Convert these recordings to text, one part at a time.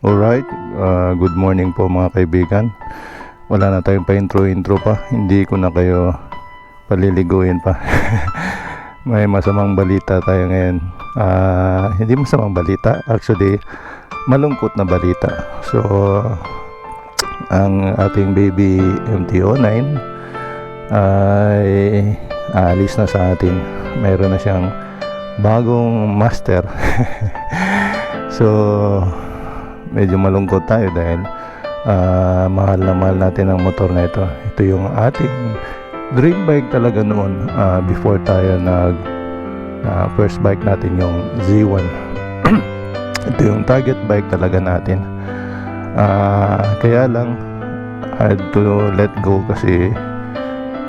Alright, uh, good morning po mga kaibigan. Wala na tayong pa-intro-intro pa. Hindi ko na kayo paliliguin pa. May masamang balita tayo ngayon. Ah, hindi masamang balita. Actually, malungkot na balita. So, ang ating baby MTO9 ay aalis na sa atin. Mayroon na siyang bagong master. so, medyo malungkot tayo dahil ah, mahal na mahal natin ang motor na ito. Ito yung ating dream bike talaga noon ah, before tayo nag ah, first bike natin yung Z1. ito yung target bike talaga natin. Ah, kaya lang had to let go kasi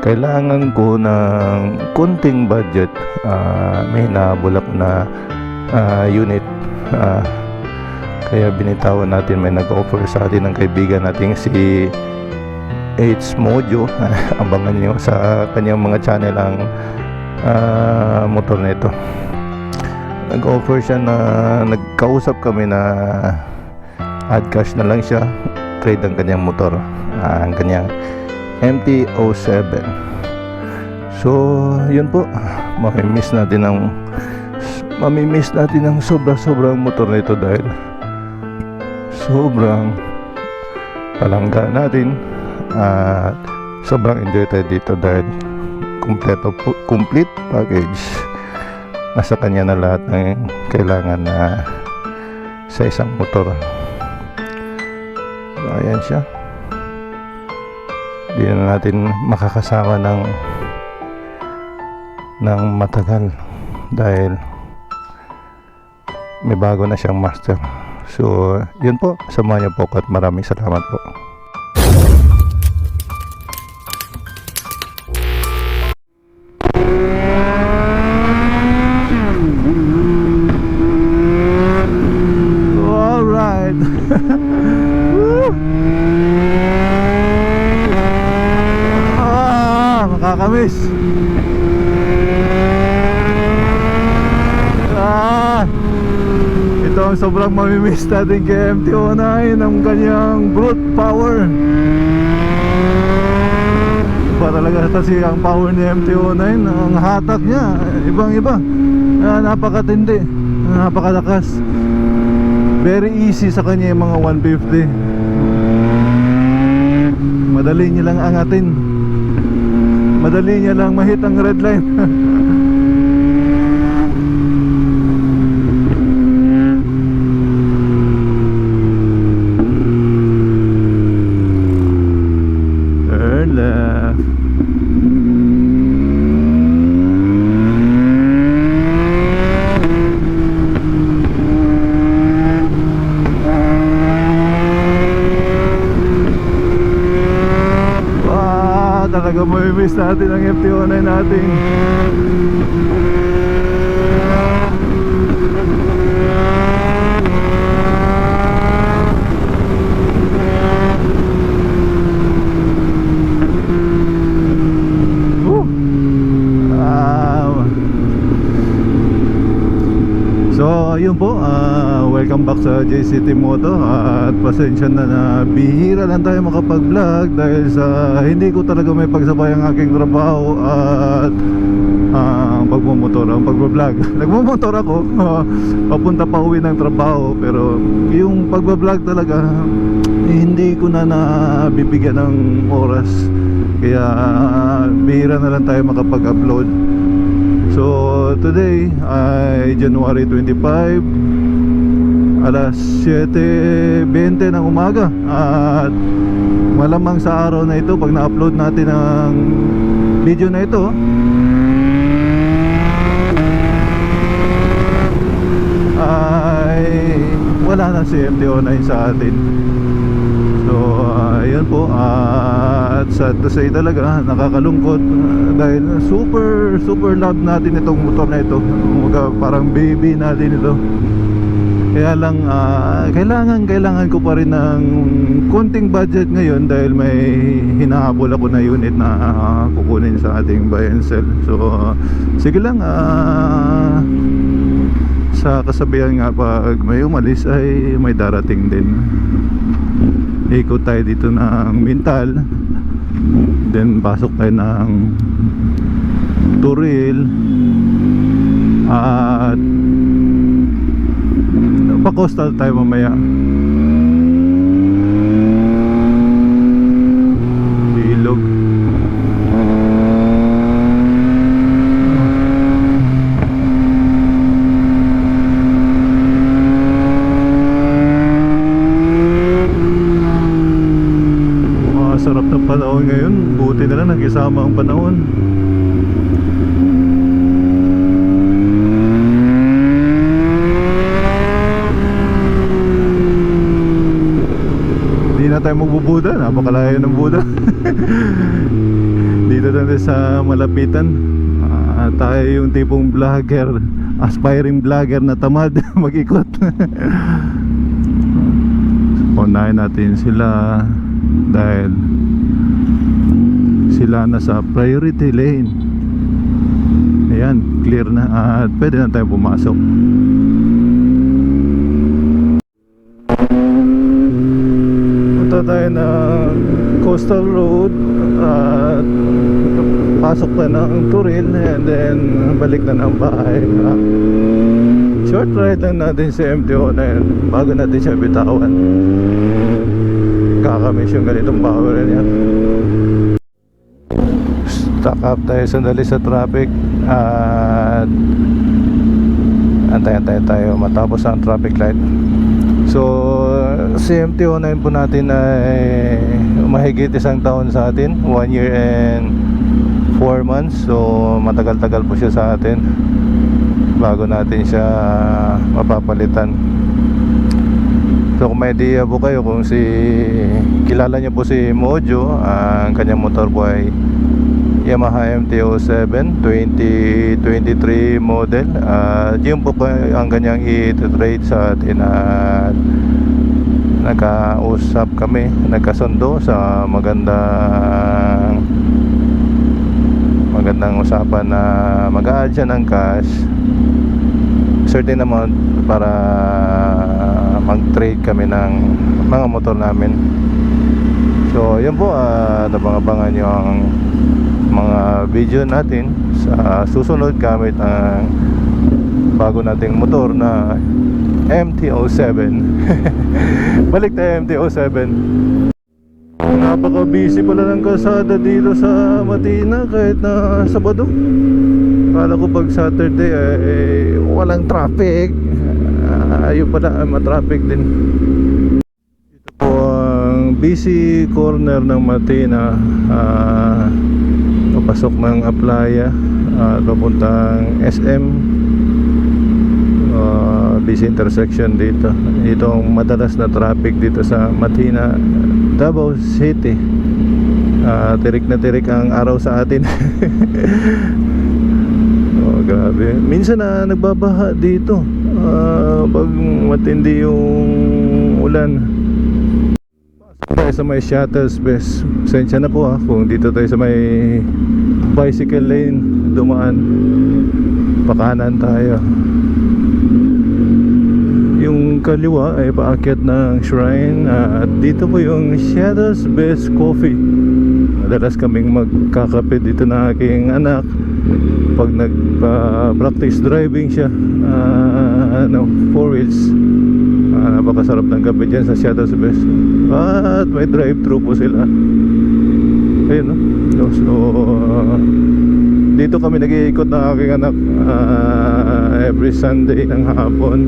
kailangan ko ng kunting budget Ah, may nabulak na ah, unit Ah, kaya binitawan natin may nag-offer sa atin ng kaibigan nating si H Mojo. Abangan nyo sa kanyang mga channel ang ah, motor na ito nag-offer siya na nagkausap kami na add cash na lang siya. Trade ang kanyang motor ah, ang kanyang MT-07 so yun po. Mamimiss natin ang mamimiss natin ang sobra-sobrang motor na ito dahil sobrang palangga natin at sobrang enjoy tayo dito dahil kompleto complete package nasa kanya na lahat ng kailangan na sa isang motor. So, ayan siya. Hindi na natin makakasama ng ng matagal dahil may bago na siyang master so yun po. Samahan niyo po ako at maraming salamat po. Ah, makakamiss. Ah, ang sobrang mamimiss natin kay MT-09 ang kanyang brute power. Iba talaga kasi ang power ni MT-09 ang hatak niya, ibang iba. Ah, napakatindi, napakalakas. Very easy sa kanya yung mga 150 Madali niya lang angatin Madali niya lang mahit ang red line mamimiss natin ang FT09 natin. Yun po, ah, welcome back sa JCT Moto. At pasensya na na. Bihira lang tayo makapag-vlog dahil sa hindi ko talaga may pagsabay ang aking trabaho at ah, ang pagmumotor, ang pagbablog. Nagmumotor ako, papunta pa uwi ng trabaho pero yung pagbablog talaga eh, hindi ko na nabibigyan ng oras. Kaya ah, bihira na lang tayo makapag-upload. So today ay January 25 alas 7.20 ng umaga. At malamang sa araw na ito pag na-upload natin ang video na ito ay wala na si MTO9 sa atin. So ayun po. At sad to say talaga nakakalungkot. Ah, dahil super super love natin itong motor na ito. Parang baby natin ito kaya lang ah, kailangan kailangan ko pa rin ng konting budget ngayon dahil may hinahabol ako na unit na ah, kukunin sa ating buy and sell. So sige lang ah, sa kasabihan nga pag may umalis ay may darating din. Ikot tayo dito ng Mintal. Then pasok tayo ng Turil. At pa coastal tayo mamaya. Ilog. Masarap ng panahon ngayon. Buti na lang nagkisama ang panahon Hindi na tayo magbubuda, napakalayo ng Buda. Dito na sa malapitan. Ah, tayo yung tipong vlogger, aspiring vlogger na tamad mag-ikot. Unahin natin sila dahil sila na sa priority lane. Ayan, clear na at pwede na tayo pumasok. Punta tayo na coastal road at pasok tayo ng Turil and then balik na ng bahay. Ah, Short ride lang natin sa MTO na yun bago natin siya bitawan. Kakamiss yung ganitong power niya. Stock up tayo sandali sa traffic at antay-antay tayo matapos ang traffic light. So, CMT-09 po natin ay mahigit isang taon sa atin. 1 year and 4 months. So, matagal-tagal po siya sa atin Bago natin siya mapapalitan. So, kung may idea po kayo kung si Kilala niyo po si Mojo Ang kanyang motor po ay Yamaha MT-07 2023 model. Uh, Yun po ang kanyang i-trade sa atin At nagkausap kami Nagkasundo sa magandang Magandang usapan na mag-a-add siya ng cash. Certain amount para mag-trade kami ng mga motor namin. So yun po, uh, abangan nyo ang mga video natin sa susunod gamit ang bago nating motor na MT-07 balik tayo MT-07 napaka busy pala ng kalsada dito sa Matina kahit na Sabado. Kala ko pag Saturday ay walang traffic. Uh, ayun pala ay matraffic din. Ito po ang busy corner ng Matina. Ah papasok ng Aplaya at papuntang SM uh, busy intersection dito. Ito ang madalas na traffic dito sa Matina Davao City. Uh, tirik na tirik ang araw sa atin. Oh grabe. Minsan na nagbabaha dito. Uh, pag matindi yung ulan. Tayo sa may shuttles best Sensya na po ha kung dito tayo sa may bicycle lane dumaan. Pakanan tayo yung kaliwa ay paakyat ng shrine at dito po yung Shadows Best Coffee. Madalas kaming magkakape dito na aking anak pag nag-practice driving siya uh, ano, four wheels. Ah, napakasarap ng gabi dyan sa Shadows Best. At may drive-thru po sila. Ayun no? So, ah, dito kami nag-iikot ng aking anak ah, every Sunday ng hapon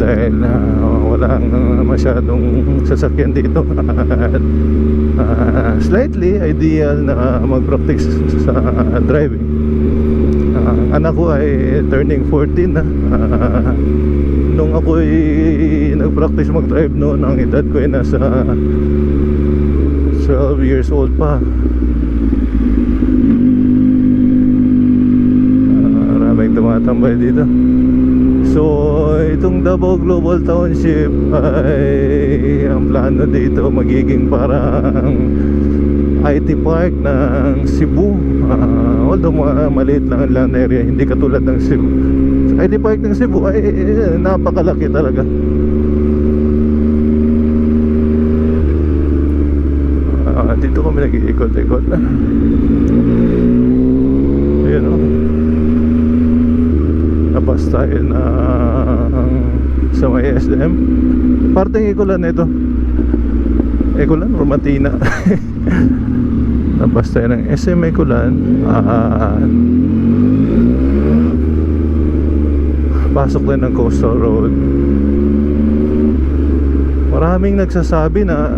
dahil ah, walang masyadong sasakyan dito. At ah, slightly ideal na mag-practice sa driving. Ang anak ko ay turning 14 na. Ah, nung ako ay nag-practice mag-drive noon ang edad ko ay nasa 12 years old pa. Maraming tumatambay dito so itong Davao Global Township ay ang plano dito magiging parang IT park ng Cebu. Ah, although ma- maliit lang ang land area hindi katulad ng Cebu. ID Park ng Cebu ay napakalaki talaga. Ah, dito kami nag-iikot-ikot. ayun o labas tayo na sa may SM parteng ikulan ito. Ikulan or Matina? Labas tayo ng SM ikulan. Ah pasok din ng coastal road. Maraming nagsasabi na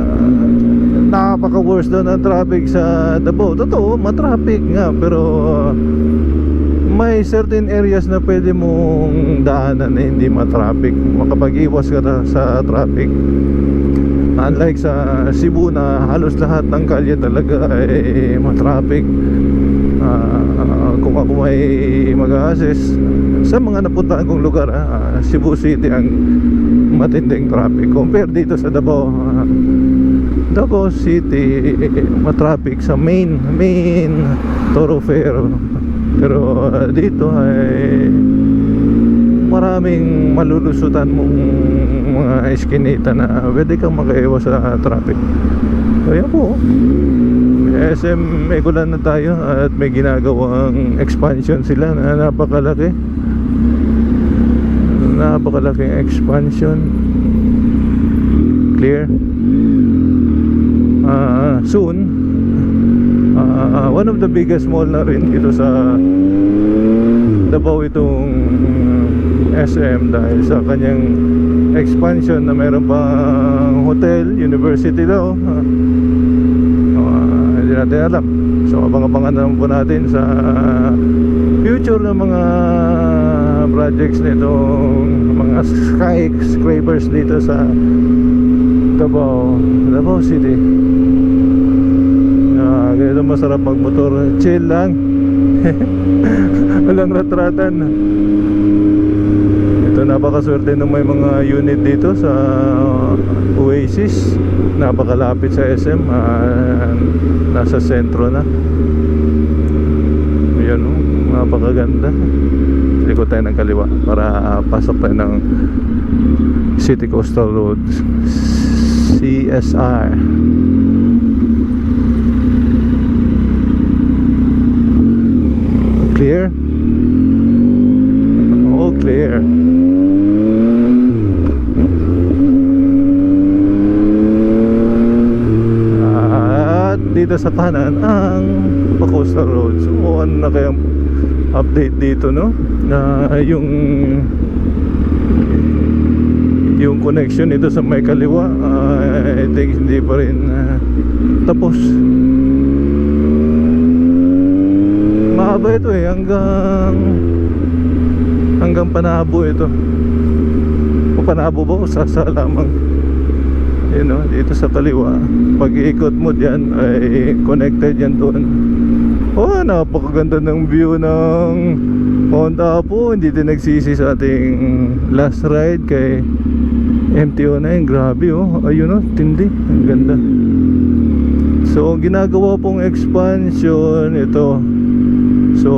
napaka worse daw ng traffic sa Davao. Totoo matraffic nga pero uh, may certain areas na pwede mong daanan na hindi matraffic. Makapag-iwas ka na sa traffic. Unlike sa Cebu na halos lahat ng kalye talaga ay matraffic. Ah, kung ako may mag-assess sa mga napuntaan kong lugar ah, Cebu City ang matinding traffic. Compare dito sa Davao ah, Davao City matraffic sa main main thoroughfare pero dito ay maraming malulusutan mong mga eskinita na pwede kang makaiwas sa traffic. Kaya po. SM Egulan na tayo at may ginagawang expansion sila na napakalaki. Napakalaking expansion. Clear? Ah, soon ah, one of the biggest mall na rin dito sa Davao itong SM dahil sa kanyang expansion na meron pang hotel, university daw. Ah, hindi natin alam. So abang-abangan na lang po natin sa future ng mga projects nitong mga skyscrapers dito sa Davao Davao City masarap magmotor. Chill lang. Walang ratratan. Ito napakaswerte ng may mga unit dito sa Oasis. Napakalapit sa SM ah, nasa sentro na. Yun oh, napakaganda. Likod tayo ng kaliwa para ah, pasok tayo ng City Coastal Road CSR clear all clear at dito sa kanan ang Coastal Road so ano na kayang update dito no? Na yung yung connection nito sa may kaliwa ah, I think hindi pa rin ah, tapos. Mahaba ito eh. Hanggang hanggang Panabo ito. O Panabo ba o Sasa lamang yun know, dito sa kaliwa pag iikot mo dyan ay connected yan doon. Oh napakaganda ng view ng Mount Apo. Hindi din nagsisi sa ating last ride kay MTO9 grabe oh. Ayun oh tindi. Ang ganda. So ginagawa pong expansion ito. So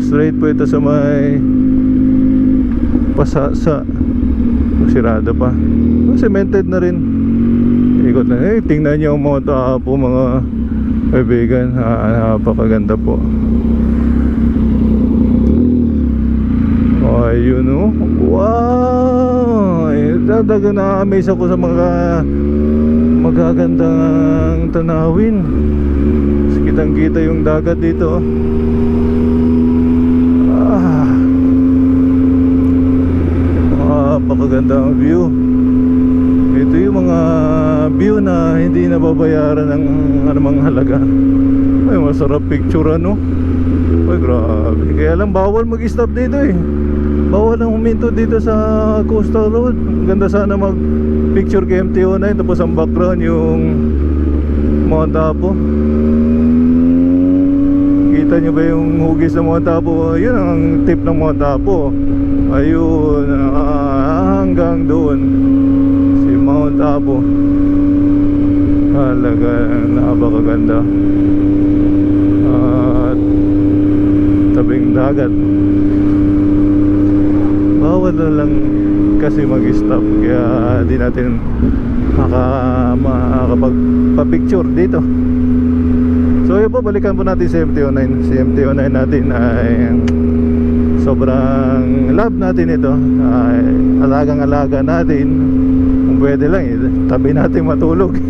straight po ito sa may pasasa. Sirado pa. Oh, cemented na rin ikot na eh tingnan nyo ang mga taapo mga kaibigan. Ah, napakaganda po. Oh ayun oh. Wow! Eh, talaga na-amaze ako sa mga magagandang tanawin. Kitang kita yung dagat dito ah! Napakaganda ang view nababayaran ng anumang halaga. Ay masarap picture ano? Ay grabe. Kaya lang bawal mag stop dito eh. Bawal ang huminto dito sa coastal road. Ganda sana mag picture kay MTO9 tapos ang background yung Mount Apo. Kita nyo ba yung hugis ng Mount Apo? Yun ang tip ng Mount Apo. Ayun ah, hanggang doon. Si Mount Apo halaga napakaganda. At tabing dagat. Na lang kasi mag-stop kaya di natin maka, makakapagpa-picture dito. So yun po balikan po natin si MT-09 si MT-09 natin ay sobrang love natin ito. Ay alagang alaga natin pwede lang eh, tabi natin matulog.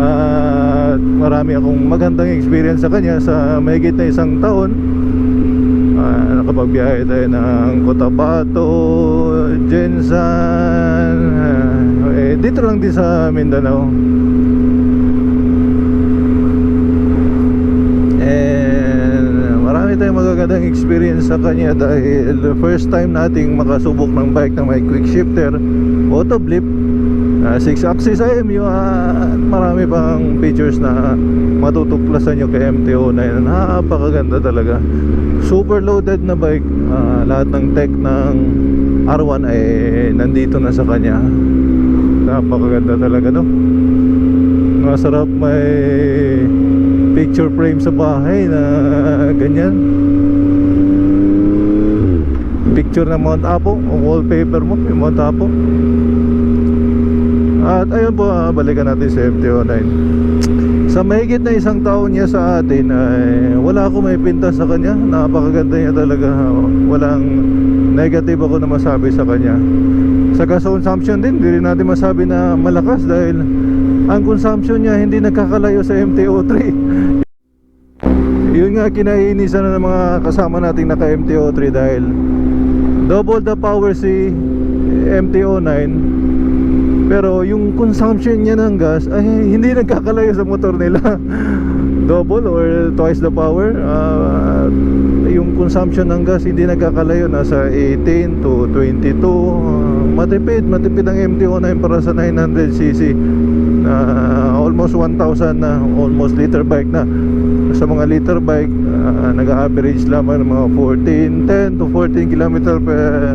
At marami akong magandang experience sa kanya sa mahigit na isang taon. Ah, nakapagbiyahe tayo ng Cotabato, Jensan ah, eh, dito lang din sa Mindanao and marami tayong magagandang experience sa kanya dahil first time nating makasubok ng bike na may quick shifter auto blip 6 axis IMU at marami pang features na matutuklasan nyo kay MTO na napakaganda talaga. Super loaded na bike. Ah, lahat ng tech ng R1 ay nandito na sa kanya. Napakaganda talaga no? Masarap may picture frame sa bahay na ganyan. Picture ng Mount Apo o wallpaper mo yung Mount Apo. At ayun po, ah, balikan natin sa MT-09 Sa mahigit na isang taon niya sa atin ay wala ako may pinta sa kanya. Napakaganda niya talaga. Walang negative ako na masabi sa kanya. Sa gas consumption din, hindi rin natin masabi na malakas Dahil ang consumption niya hindi nagkakalayo sa MT-03 Yun nga kinainisan na ng mga kasama nating naka MT-03 Dahil double the power si MT-09 pero yung consumption niya ng gas ay hindi nagkakalayo sa motor nila. Double or twice the power. Ah, yung consumption ng gas hindi nagkakalayo nasa 18 to 22. Ah, matipid, matipid ang MT-09 para sa 900cc. Na almost 1,000 na, almost liter bike na. Sa mga liter bike, ah, nag-average lamang ng mga 14, 10 to 14 km per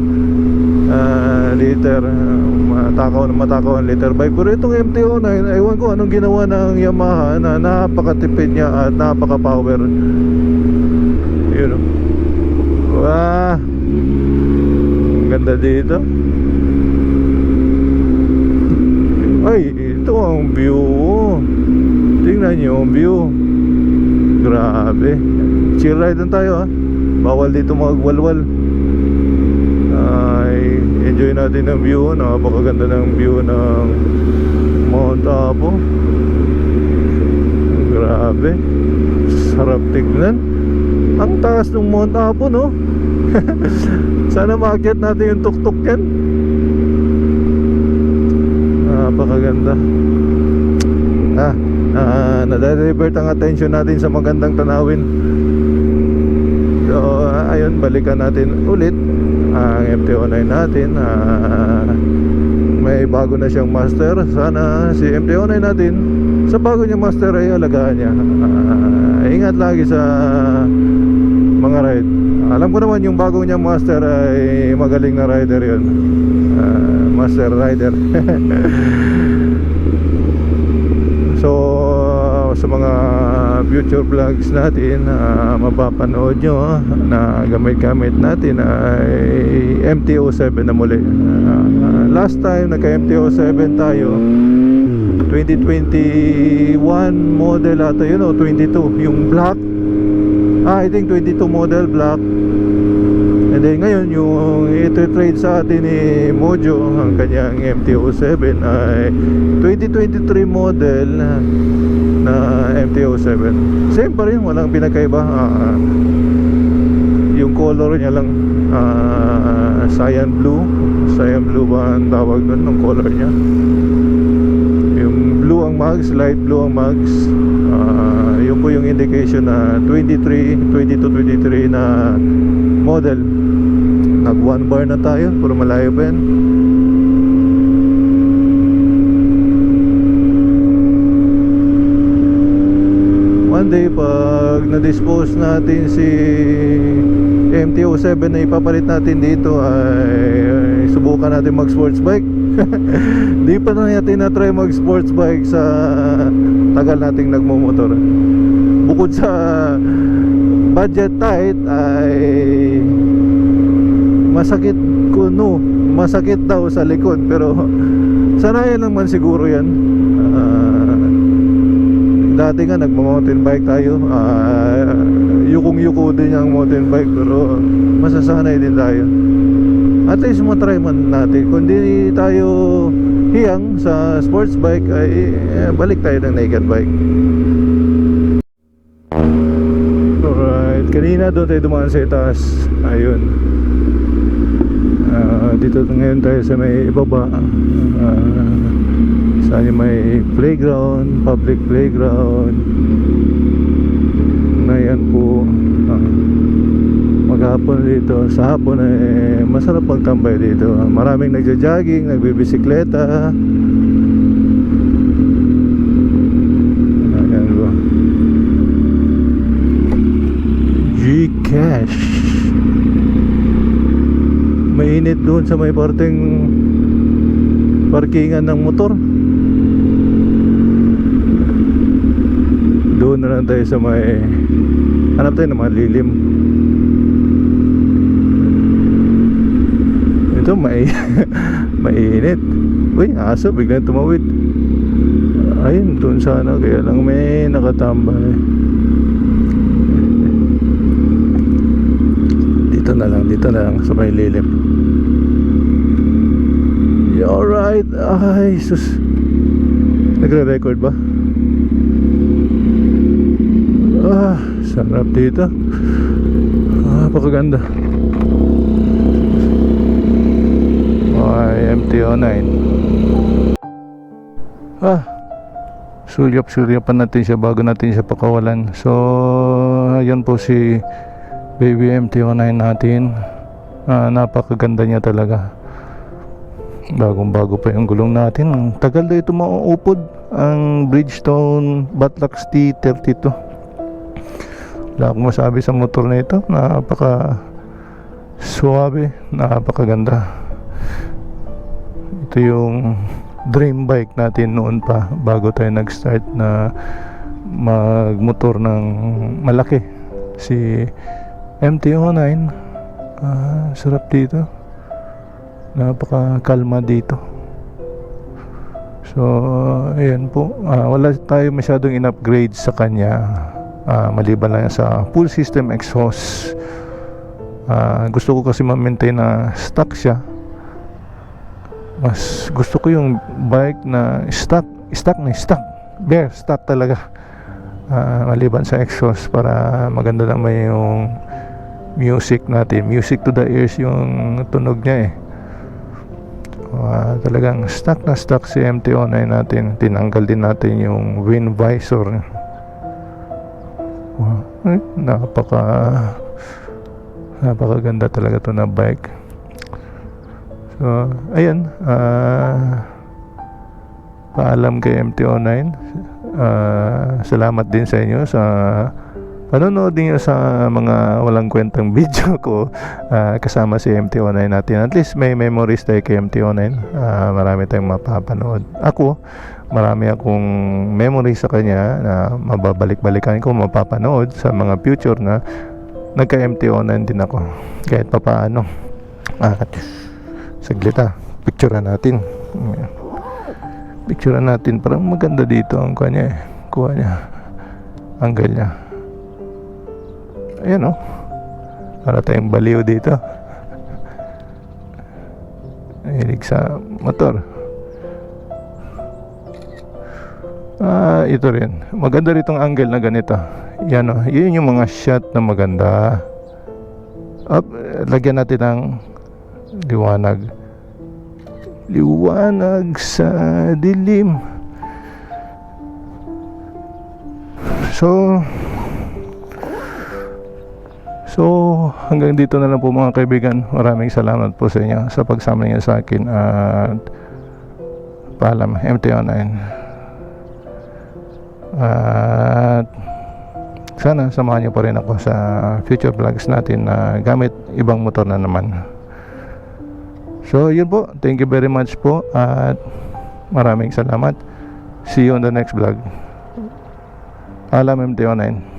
ah, liter. Uh, matakaw na matakaw ang liter bike. Pero itong MT-09 ewan ko anong ginawa ng Yamaha na napakatipid niya at napaka power yun o wah! Ang ganda dito. Ay ito ang view tingnan niyo ang view. Grabe. Chill ride tayo ha bawal dito magwalwal. Ay enjoy natin ang view napakaganda ng view ng Mount Apo grabe. Sarap tignan. Ang taas ng Mount Apo no? Sana maakyat natin yung tuktok yan napakaganda. Ah, ah nadadivert ang attention natin sa magandang tanawin. So ayun balikan natin ulit ang MT-09 natin. Ah, may bago na siyang master. Sana si MT-09 natin sa bago niyang master ay alagaan niya. Ah, ingat lagi sa mga ride. Alam ko naman yung bago niyang master ay magaling na rider yun. Ah, master rider. So sa mga future vlogs natin uh, mapapanood nyo na gamit-gamit natin ay MT-07 na muli. Ah, last time nagka MT-07 tayo 2021 model ata yun o 22 yung black. Ah I think 22 model black then ngayon yung ito-trade sa atin ni Mojo ang kanyang MT-07 ay 2023 model na MT-07 same pa rin walang pinagkaiba Ah, yung color niya lang ah, cyan blue. Cyan blue ba ang tawag doon ng color niya? Yung blue ang mags light blue ang mags. Ah, yun po yung indication na 23 22 23 na model nag one bar na tayo. Puro malayo pa yan? One day pag na-dispose natin si MT-07 na ipapalit natin dito ay, ay subukan natin mag sports bike. Di pa na natin na-try mag sports bike sa tagal nating nagmumotor. Bukod sa budget tight ay masakit ko no. Masakit daw sa likod pero sanayan lang man siguro yan. Ah, dati nga nagmo-mountain bike tayo. Ah, yukong yuko din yung mountain bike pero masasanay din tayo. At least matry man natin. Kung di tayo hiyang sa sports bike ay eh, balik tayo ng naked bike. Alright, kanina doon tayo dumaan sa itaas. Ayun Dito ngayon tayo sa may ibaba. Uh, Sa may playground, public playground. Ngayon po ah, Maghapon dito Sa hapon eh, masarap magtambay dito. Maraming nagja-jogging, nagbibisikleta Ayan po Gcash Mainit doon sa may parteng parkingan ng motor. Doon na lang tayo sa may Hanap tayo ng mga lilim. Ito may Mainit. Uy, aso biglang tumawid. Ayun, doon sana Kaya lang may nakatambay. Dito na lang, dito na lang sa may lilim. Alright? Ay, sus. Nagre-record ba? Ah, sarap dito. Ah, pakaganda. Ay, MTO9. Ah, sulyap-sulyapan natin siya bago natin siya pakawalan. So, yan po si Baby MT-09 natin ah, Napakaganda niya talaga Bagong bago pa yung gulong natin. Ang tagal na ito mauupod. Ang Bridgestone Batlux T32 Wala akong masabi sa motor na ito. Napaka Suwabe Napakaganda. Ito yung Dream bike natin noon pa Bago tayo nag-start na Magmotor ng Malaki. Si MT-09 ah, sarap dito napaka kalma dito. So ayan po. Ah, wala tayo masyadong in-upgrade sa kanya. Ah, maliban lang sa full system exhaust. Ah, gusto ko kasi ma-maintain na stock siya. Mas gusto ko yung bike na stock stock na stock. Bare stock talaga. Ah, maliban sa exhaust para maganda naman yung music natin. Music to the ears yung tunog niya eh Ah, talagang stock na stock si MT-09 natin. Tinanggal din natin yung wind visor. Wow. eh, napaka napakaganda talaga to na bike. So ayan ah paalam kay MT-09 Ah, salamat din sa inyo sa panonood niyo sa mga walang kwentang video ko ah, kasama si MT-09 natin. At least may memories tayo kay MT-09. Ah, marami tayong mapapanood. Ako, marami akong memories sa kanya na mababalik-balikan ko, mapapanood sa mga future na nagka MT-09 din ako. Kahit papaano. Ah, saglit ah. Picturean natin. Ayan picture natin parang maganda dito ang kanya eh kuha niya angle niya ayan oh. Para tayong baliw dito. Hilig sa motor. Ah ito rin. Maganda ritong angle na ganito. Yan oh. Yun yung mga shot na maganda. Up lagyan natin ng liwanag. Liwanag sa dilim. So so hanggang dito na lang po mga kaibigan maraming salamat po sa inyo sa pagsama niyo sa akin at paalam MT-09 at sana samahan niyo pa rin ako sa future vlogs natin na gamit ibang motor na naman So, yun po. Thank you very much po. At maraming salamat. See you on the next vlog. Alam MTO9.